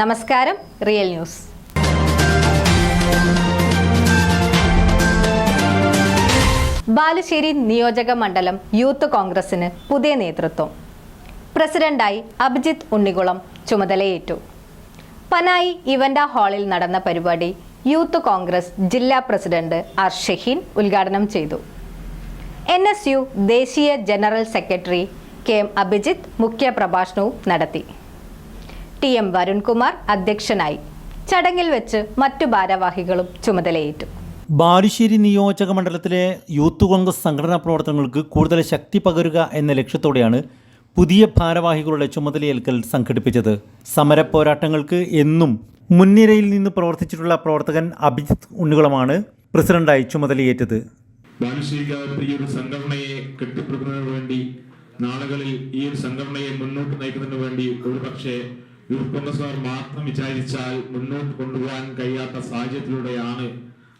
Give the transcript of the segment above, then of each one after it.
നമസ്കാരം real News. Balussery നിയോജക മണ്ഡലം യൂത്ത് കോൺഗ്രസിന് പുതിയ നേതൃത്വം. പ്രസിഡന്റായി അഭിജിത്ത് ഉണ്ണികുളം ചുമതലയേറ്റു. പനായി ഇവന്റ ഹാളിൽ നടന്ന പരിപാടി യൂത്ത് കോൺഗ്രസ് ജില്ലാ പ്രസിഡന്റ് ആർ ഷഹീൻ ഉദ്ഘാടനം ചെയ്തു. എൻ എസ് യു ദേശീയ general secretary K M Abhijith മുഖ്യപ്രഭാഷണവും നടത്തി. ടി എം വരുൺകുമാർ അധ്യക്ഷനായി. ചടങ്ങിൽ വെച്ച് മറ്റു ഭാരവാഹികളും ചുമതലയേറ്റു. ബാലുശ്ശേരി നിയോജക മണ്ഡലത്തിലെ യൂത്ത് കോൺഗ്രസ് സംഘടനാ പ്രവർത്തനങ്ങൾക്ക് കൂടുതൽ ശക്തി പകരുക എന്ന ലക്ഷ്യത്തോടെയാണ് പുതിയ ഭാരവാഹികളുടെ ചുമതലയേൽക്കൽ സംഘടിപ്പിച്ചത്. സമരപോരാട്ടങ്ങൾക്ക് എന്നും മുൻനിരയിൽ നിന്ന് പ്രവർത്തിച്ചിട്ടുള്ള പ്രവർത്തകൻ അഭിജിത് ഉണ്ണികുളമാണ് പ്രസിഡന്റായി ചുമതലയേറ്റത്. ബാലുശ്ശേരിക്കാർക്ക് ഈ ഒരു സംഘടനയെ കെട്ടിപ്പടുക്കുന്നതിന് വേണ്ടി നാളുകളിൽ ഈ ഒരു സംഘടനയെ മുന്നോട്ട് നയിക്കുന്നതിന് വേണ്ടി ഒരു പക്ഷേ യൂത്ത് മാത്രം വിചാരിച്ചാൽ മുന്നോട്ട് കൊണ്ടുപോകാൻ കഴിയാത്ത സാഹചര്യത്തിലൂടെയാണ്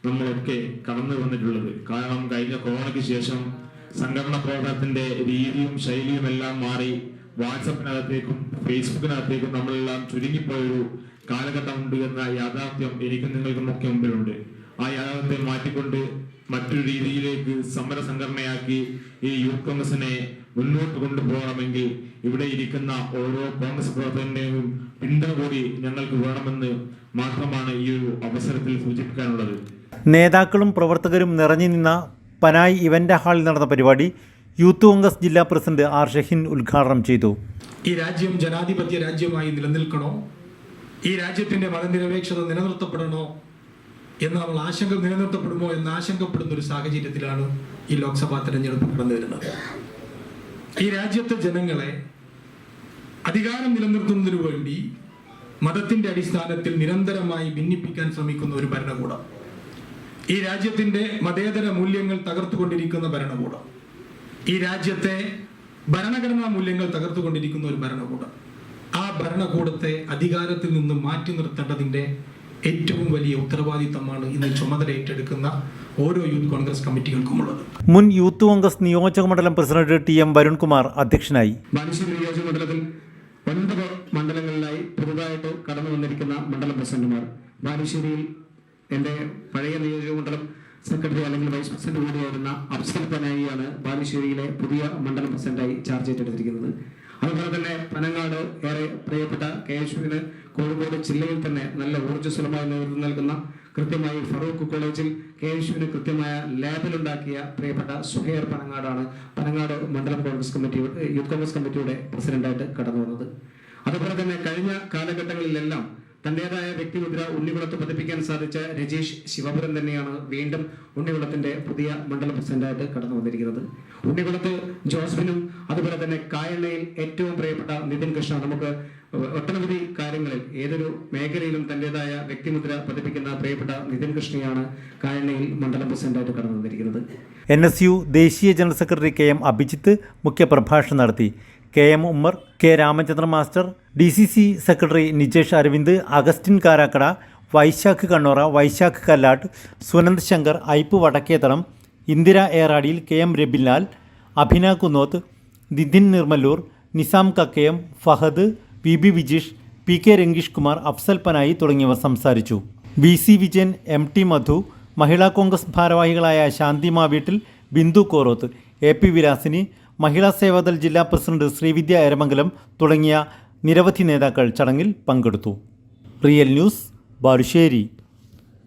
നമ്മളൊക്കെ കടന്നു വന്നിട്ടുള്ളത്. കാരണം കഴിഞ്ഞ കൊറോണയ്ക്ക് ശേഷം സംഘടന പ്രവർത്തനത്തിന്റെ രീതിയും ശൈലിയും എല്ലാം മാറി വാട്സപ്പിനകത്തേക്കും ഫേസ്ബുക്കിനകത്തേക്കും നമ്മളെല്ലാം ചുരുങ്ങിപ്പോയൊരു കാലഘട്ടമുണ്ട് എന്ന യാഥാർത്ഥ്യം എനിക്കും നിങ്ങൾക്കും ഒക്കെ മുമ്പിലുണ്ട്. ആ യാഥാർത്ഥ്യം മാറ്റിക്കൊണ്ട് മറ്റൊരു രീതിയിലേക്ക് സമര സംഘടനയാക്കി ഈ യൂത്ത് കോൺഗ്രസിനെ മുന്നോട്ട് കൊണ്ടുപോകണമെങ്കിൽ ഇവിടെ ഇരിക്കുന്ന ഓരോ കോൺഗ്രസ് പ്രവർത്തകന്റെയും പിന്തുണ കൂടി ഞങ്ങൾക്ക് വേണമെന്ന് മാത്രമാണ് ഈ ഒരു അവസരത്തിൽ സൂചിപ്പിക്കാനുള്ളത്. നേതാക്കളും പ്രവർത്തകരും നിറഞ്ഞു നിന്ന പനായി ഇവന്റ് ഹാളിൽ നടന്ന പരിപാടി യൂത്ത് കോൺഗ്രസ് ജില്ലാ പ്രസിഡന്റ് ആർ ഷഹീൻ ഉദ്ഘാടനം ചെയ്തു. ഈ രാജ്യം ജനാധിപത്യ രാജ്യമായി നിലനിൽക്കണോ? ഈ രാജ്യത്തിന്റെ മതനിരപേക്ഷത നിലനിർത്തപ്പെടണോ? എന്ന് നമ്മൾ ആശങ്ക നിലനിർത്തപ്പെടുമോ എന്ന് ആശങ്കപ്പെടുന്ന ഒരു സാഹചര്യത്തിലാണ് ഈ ലോക്സഭാ തെരഞ്ഞെടുപ്പ് കടന്നു വരുന്നത്. ഈ രാജ്യത്തെ ജനങ്ങളെ അധികാരം നിലനിർത്തുന്നതിനു വേണ്ടി മതത്തിന്റെ അടിസ്ഥാനത്തിൽ നിരന്തരമായി ഭിന്നിപ്പിക്കാൻ ശ്രമിക്കുന്ന ഒരു ഭരണകൂടം. ഈ രാജ്യത്തിന്റെ മതേതര മൂല്യങ്ങൾ തകർത്തുകൊണ്ടിരിക്കുന്ന ഭരണകൂടം. ഈ രാജ്യത്തെ ഭരണഘടനാ മൂല്യങ്ങൾ തകർത്തുകൊണ്ടിരിക്കുന്ന ഒരു ഭരണകൂടം. ആ ഭരണകൂടത്തെ അധികാരത്തിൽ നിന്ന് മാറ്റി നിർത്തേണ്ടതിന്റെ ഏറ്റവും വലിയ ഉത്തരവാദിത്തമാണ് ഇന്ന് ചുമതല ഏറ്റെടുക്കുന്ന ഓരോ യൂത്ത് കോൺഗ്രസ് കമ്മിറ്റികൾക്കും ഉള്ളത്. മുൻ യൂത്ത് കോൺഗ്രസ് നിയോജക മണ്ഡലം പ്രസിഡന്റ് ടി എം വരുൺകുമാർ അധ്യക്ഷനായി. ബാലുശ്ശേരി നിയോജക മണ്ഡലത്തിൽ ഒൻപത് മണ്ഡലങ്ങളിലായി പുതുതായിട്ട് കടന്നു വന്നിരിക്കുന്ന മണ്ഡലം പ്രസിഡന്റുമാർ. ബാലുശ്ശേരിയിൽ എന്റെ പഴയ നിയോജക മണ്ഡലം സെക്രട്ടറി അല്ലെങ്കിൽ വൈസ് പ്രസിഡന്റ് കൂടിയായിരുന്ന അഫ്സൽ പനായിയാണ് ബാലുശ്ശേരിയിലെ പുതിയ മണ്ഡലം പ്രസിഡന്റായി ചാർജ് ഏറ്റെടുത്തിരിക്കുന്നത്. അതുപോലെ തന്നെ പനങ്ങാട് ഏറെ പ്രിയപ്പെട്ട കെ എസ്വിന് കോഴിക്കോട് ജില്ലയിൽ തന്നെ നല്ല ഊർജസ്വലമായ നേതൃത്വം നൽകുന്ന കൃത്യമായി ഫറൂഖ് കോളേജിൽ കെ എസ്വിന് കൃത്യമായ ലാബിലുണ്ടാക്കിയ പ്രിയപ്പെട്ട സുഹേർ പനങ്ങാടാണ്. പനങ്ങാട് മണ്ഡലം കോൺഗ്രസ് കമ്മിറ്റി യൂത്ത് കോൺഗ്രസ് കമ്മിറ്റിയുടെ പ്രസിഡന്റായിട്ട് കടന്നു വന്നത് അതുപോലെ തന്നെ കഴിഞ്ഞ കാലഘട്ടങ്ങളിലെല്ലാം തന്റേതായ വ്യക്തിമുദ്ര ഉണ്ണികുളത്ത് പതിപ്പിക്കാൻ സാധിച്ച രജീഷ് ശിവപുരം തന്നെയാണ് വീണ്ടും ഉണ്ണികുളത്തിന്റെ പുതിയ മണ്ഡലം പ്രസിഡന്റായിട്ട് കടന്നു വന്നിരിക്കുന്നത്. ഉണ്ണികുളത്ത് ജോസഫിനും അതുപോലെ തന്നെ കായണ്ണയിൽ ഏറ്റവും പ്രിയപ്പെട്ട നിതിൻ കൃഷ്ണ നമുക്ക് ഒട്ടനവധി കാര്യങ്ങളിൽ ഏതൊരു മേഖലയിലും തന്റേതായ വ്യക്തിമുദ്ര പതിപ്പിക്കുന്ന പ്രിയപ്പെട്ട നിതിൻ കൃഷ്ണയാണ് കായണ്ണയിൽ മണ്ഡലം പ്രസിഡന്റായിട്ട് കടന്നു വന്നിരിക്കുന്നത്. എൻ എസ് യു ദേശീയ general secretary K M Abhijith മുഖ്യപ്രഭാഷണം നടത്തി. K M Ummer K Ramachandra master D C C secretary Nijesh Aravind Augustine Karakkada Vaishakh Kannora Vaishakh Kallatt Sunand Shankar Aippu Vadakkethalam Indira Eradiyil K M Rabinlal Abhina Kunnoth Nithin Nirmalloor Nisam Kakkayam Fahad V B Vijeesh P K Rangeesh Kumar Afsal Panayi തുടങ്ങിയവർ സംസാരിച്ചു. V C Vijayan M T Madhu Mahila Congress ഭാരവാഹികളായ ശാന്തിമാ വീട്ടിൽ Bindu Koroth A P Vilasini Mahila Sevadal ജില്ലാ president Sreevidya Eramangalam തുടങ്ങിയ നിരവധി നേതാക്കൾ ചടങ്ങിൽ പങ്കെടുത്തു. Real News Balussery.